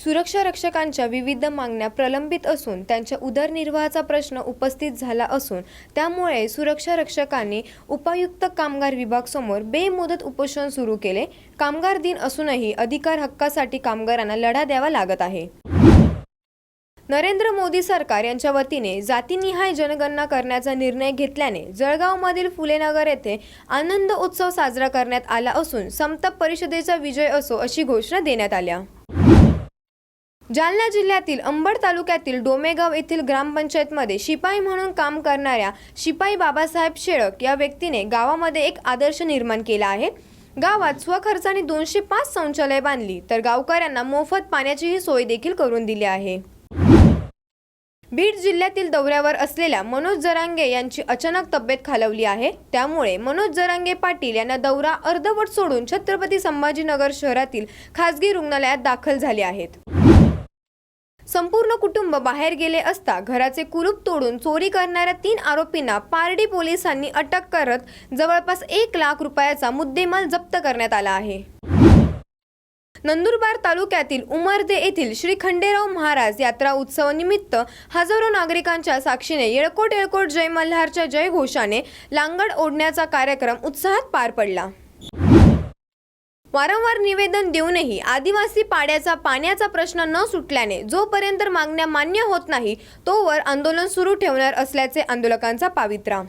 सुरक्षा रक्षकांच्या विविध मागण्या प्रलंबित असून त्यांच्या उदरनिर्वाहाचा प्रश्न उपस्थित झाला असून त्यामुळे सुरक्षा रक्षकांनी उपायुक्त कामगार विभाग समोर बेमुदत उपोषण सुरू केले. कामगार दिन असूनही अधिकार हक्कासाठी कामगारांना लढा द्यावा लागत आहे. नरेंद्र मोदी सरकार यांच्या वतीने जातीनिहाय जनगणना करण्याचा निर्णय घेतल्याने जळगावमधील फुलेनगर येथे आनंद उत्सव साजरा करण्यात आला असून समता परिषदेचा विजय असो अशी घोषणा देण्यात आल्या. जालना जिल्ह्यातील अंबड तालुक्यातील डोमेगाव येथील ग्रामपंचायतमध्ये शिपाई म्हणून काम करणाऱ्या शिपाई बाबासाहेब शेळक या व्यक्तीने गावामध्ये एक आदर्श निर्माण केला आहे. गावात स्वखर्चाने दोनशे पाच शौचालय बांधली तर गावकऱ्यांना मोफत पाण्याचीही सोय देखील करून दिली आहे. बीड जिल्ह्यातील दौऱ्यावर असलेल्या मनोज जरांगे यांची अचानक तब्येत खालवली आहे. त्यामुळे मनोज जरांगे पाटील यांना दौरा अर्धवट सोडून छत्रपती संभाजीनगर शहरातील खासगी रुग्णालयात दाखल झाले आहेत. संपूर्ण कुटुंब बाहेर गेले असता घराचे कुलूप तोडून चोरी करणाऱ्या तीन आरोपींना पारडी पोलिसांनी अटक करत जवळपास एक लाख रुपयाचा मुद्देमाल जप्त करण्यात आला आहे. नंदुरबार तालुक्यातील उमरदे येथील श्री खंडेराव महाराज यात्रा उत्सवानिमित्त हजारो नागरिकांच्या साक्षीने येळकोट येळकोट जय मल्हारच्या जयघोषाने लांगड ओढण्याचा कार्यक्रम उत्साहात पार पडला. वारंवार निवेदन देऊनही आदिवासी पाड्याचा पाण्याचा प्रश्न न सुटल्याने जोपर्यंत मागण्या मान्य होत नाही तोवर आंदोलन सुरू ठेवणार असल्याचे आंदोलकांचा पावित्रा.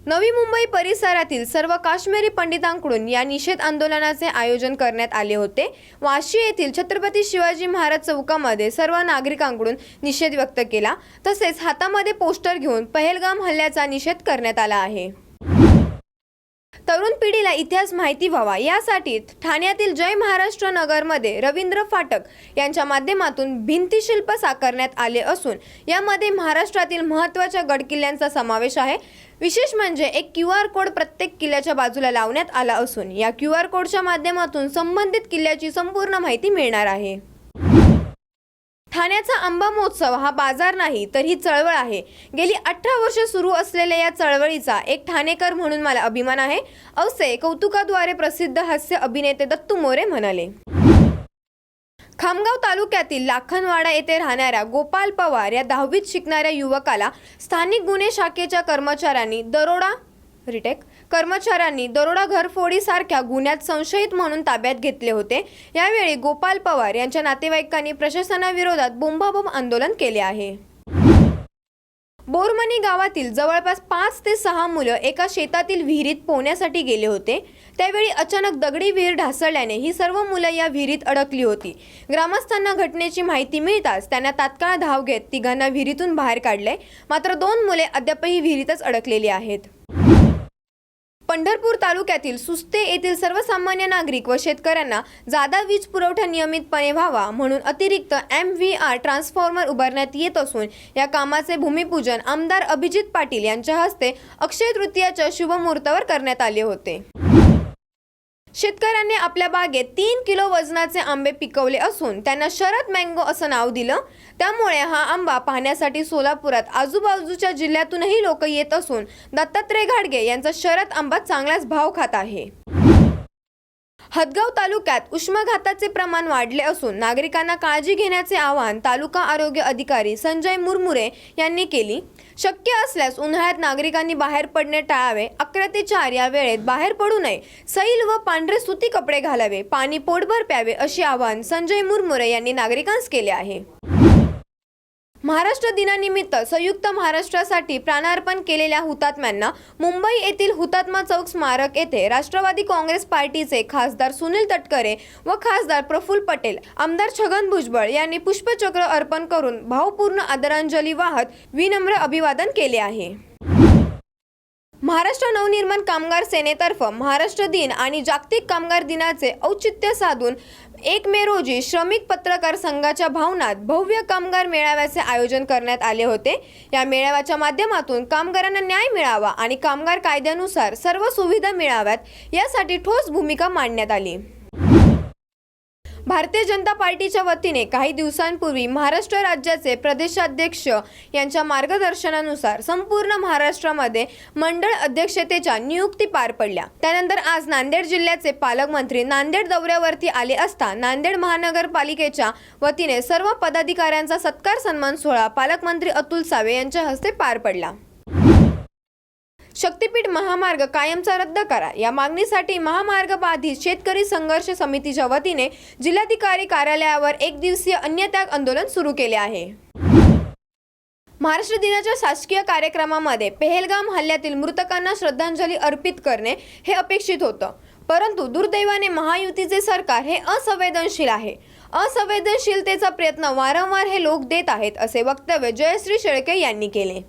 नवी मुंबई परिसरातील सर्व काश्मीरी पंडितांकडून या निषेध आंदोलनाचे आयोजन करण्यात आले होते. वाशी येथील छत्रपती शिवाजी महाराज चौकामध्ये सर्व नागरिकांकडून निषेध व्यक्त केला. तसेच हातामध्ये पोस्टर घेऊन पहलगाम हल्ल्याचा निषेध करण्यात आला आहे. तरुण पिढीला इतिहास माहिती व्हावा. यासाठी ठाण्यातील जय महाराष्ट्र नगरमध्ये रवींद्र फाटक यांच्या माध्यमातून भिंतीशिल्प साकारण्यात आले असून यामध्ये महाराष्ट्रातील महत्त्वाच्या गडकिल्ल्यांचा समावेश आहे. विशेष म्हणजे एक क्यू आर कोड प्रत्येक किल्ल्याच्या बाजूला लावण्यात आला असून या क्यू आर कोडच्या माध्यमातून संबंधित किल्ल्याची संपूर्ण माहिती मिळणार आहे. ठाण्याचा आंबा महोत्सव हा बाजार नाही तर ही चळवळ आहे. गेली अठरा वर्ष सुरू असलेल्या या चळवळीचा एक ठाणेकर म्हणून मला अभिमान आहे. असे कौतुकाद्वारे प्रसिद्ध हास्य अभिनेते दत्तू मोरे म्हणाले. खामगाव तालुक्यातील लाखनवाडा येथे राहणाऱ्या गोपाल पवार या दहावीत शिकणाऱ्या युवकाला स्थानिक गुन्हे शाखेच्या कर्मचाऱ्यांनी दरोडा रिटेक. कर्मचाऱ्यांनी दरोडा घरफोडीसारख्या गुन्ह्यात संशयित म्हणून ताब्यात घेतले होते. यावेळी गोपाल पवार यांच्या नातेवाईकांनी प्रशासनाविरोधात बोंबाबोंब आंदोलन केले आहे. बोरमनी गावातील जवळपास पाच ते सहा मुलं एका शेतातील विहिरीत पोहण्यासाठी गेले होते. त्यावेळी अचानक दगडी विहीर ढासळल्याने ही सर्व मुलं या विहिरीत अडकली होती. ग्रामस्थांना घटनेची माहिती मिळताच त्यांना तात्काळ धाव घेत तिघांना विहिरीतून बाहेर काढले. मात्र दोन मुले अद्यापही विहिरीतच अडकलेली आहेत. पंढरपूर तालुक्यातील सुस्ते येथील सर्वसामान्य नागरिक व शेतकऱ्यांना जादा वीज पुरवठा नियमितपणे व्हावा म्हणून अतिरिक्त एम व्ही आर ट्रान्सफॉर्मर उभारण्यात येत असून या कामाचे भूमिपूजन आमदार अभिजित पाटील यांच्या हस्ते अक्षय तृतीयाच्या शुभमुहूर्तावर करण्यात आले होते. शेतकऱ्यांनी आपल्या बागेत तीन किलो वजनाचे आंबे पिकवले असून त्यांना शरद मँगो असं नाव दिलं. त्यामुळे हा आंबा पाहण्यासाठी सोलापुरात आजूबाजूच्या जिल्ह्यातूनही लोक येत असून दत्तात्रय घाडगे यांचा शरद आंबा चांगलाच भाव खात आहे. हदगाव तालुक्यात उष्माघाताचे प्रमाण वाढले असून नागरिकांना काळजी घेण्याचे आवाहन तालुका आरोग्य अधिकारी संजय मुरमुरे यांनी केली. शक्य असल्यास उन्हाळ्यात नागरिकांनी बाहेर पडणे टाळावे. अकरा ते चार या वेळेत बाहेर पडू नये. सैल व पांढरे सुती कपडे घालावे. पाणी पोटभर प्यावे असे आवाहन संजय मुरमुरे यांनी नागरिकांस केले आहे. महाराष्ट्र दिनानिमित्त संयुक्त महाराष्ट्रासाठी प्राणार्पण केलेल्या हुतात्म्यांना मुंबई येथील हुतात्मा चौक स्मारक येथे राष्ट्रवादी काँग्रेस पार्टीचे खासदार सुनील तटकरे व खासदार प्रफुल्ल पटेल आमदार छगन भुजबळ यांनी पुष्पचक्र अर्पण करून भावपूर्ण आदरांजली वाहत विनम्र अभिवादन केले आहे. महाराष्ट्र नवनिर्माण कामगार सेनेतर्फ महाराष्ट्र दिन आणि जागतिक कामगार दिनाचे औचित्य साधून एक मे रोजी श्रमिक पत्रकार संघाच्या भावनात भव्य कामगार मेळाव्याचे आयोजन करण्यात आले होते. या मेळाव्याच्या माध्यमातून कामगारांना न्याय मिळावा आणि कामगार कायद्यानुसार सर्व सुविधा मिळाव्यात यासाठी ठोस भूमिका मांडण्यात आली. भारतीय जनता पार्टीच्या वतीने काही दिवसांपूर्वी महाराष्ट्र राज्याचे प्रदेशाध्यक्ष यांच्या मार्गदर्शनानुसार संपूर्ण महाराष्ट्रामध्ये मंडळ अध्यक्षतेच्या नियुक्ती पार पडल्या. त्यानंतर आज नांदेड जिल्ह्याचे पालकमंत्री नांदेड दौऱ्यावरती आले असता नांदेड महानगरपालिकेच्या वतीने सर्व पदाधिकाऱ्यांचा सत्कार सन्मान सोहळा पालकमंत्री अतुल सावे यांच्या हस्ते पार पडला. शक्तीपीठ महामार्ग कायमचा रद्द करा. या मागणीसाठी महामार्ग बाधित शेतकरी संघर्ष समितीच्या वतीने जिल्हाधिकारी कार्यालयावर एक दिवसीय अन्यत्याग आंदोलन सुरू केले आहे. महाराष्ट्र दिनाच्या शासकीय कार्यक्रमामध्ये पेहेलगाम हल्ल्यातील मृतकांना श्रद्धांजली अर्पित करणे हे अपेक्षित होतं. परंतु दुर्दैवाने महायुतीचे सरकार हे असंवेदनशील आहे. असंवेदनशीलतेचा प्रयत्न वारंवार हे लोक देत आहेत असे वक्तव्य जयश्री शेळके यांनी केले.